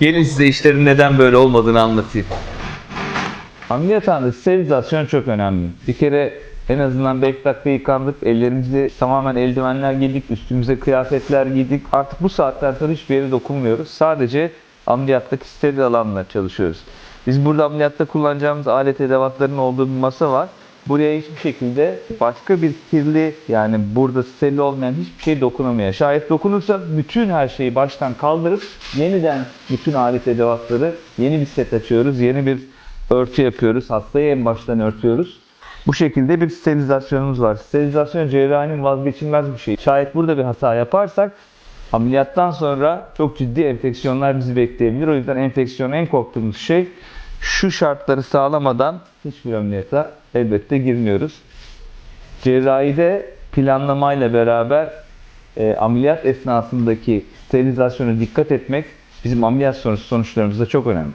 Gelin size işlerin neden böyle olmadığını anlatayım. Ameliyathanede sterilizasyon çok önemli. Bir kere en azından 5 dakika yıkandık, ellerimizi tamamen eldivenler giydik, üstümüze kıyafetler giydik. Artık bu saatten sonra hiçbir yere dokunmuyoruz. Sadece ameliyattaki steril alanla çalışıyoruz. Biz burada ameliyatta kullanacağımız alet edevatların olduğu bir masa var. Buraya hiçbir şekilde başka bir kirli yani burada steril olmayan hiçbir şey dokunamıyor. Şayet dokunursa bütün her şeyi baştan kaldırıp yeniden bütün alet edevatları yeni bir set açıyoruz. Yeni bir örtü yapıyoruz. Hastayı en baştan örtüyoruz. Bu şekilde bir sterilizasyonumuz var. Sterilizasyon cerrahinin vazgeçilmez bir şey. Şayet burada bir hata yaparsak ameliyattan sonra çok ciddi enfeksiyonlar bizi bekleyebilir. O yüzden enfeksiyon en korktuğumuz şey şu şartları sağlamadan hiçbir ameliyata elbette girmiyoruz. Cerrahide planlamayla beraber e, ameliyat esnasındaki sterilizasyona dikkat etmek bizim ameliyat sonrası sonuçlarımızda çok önemli.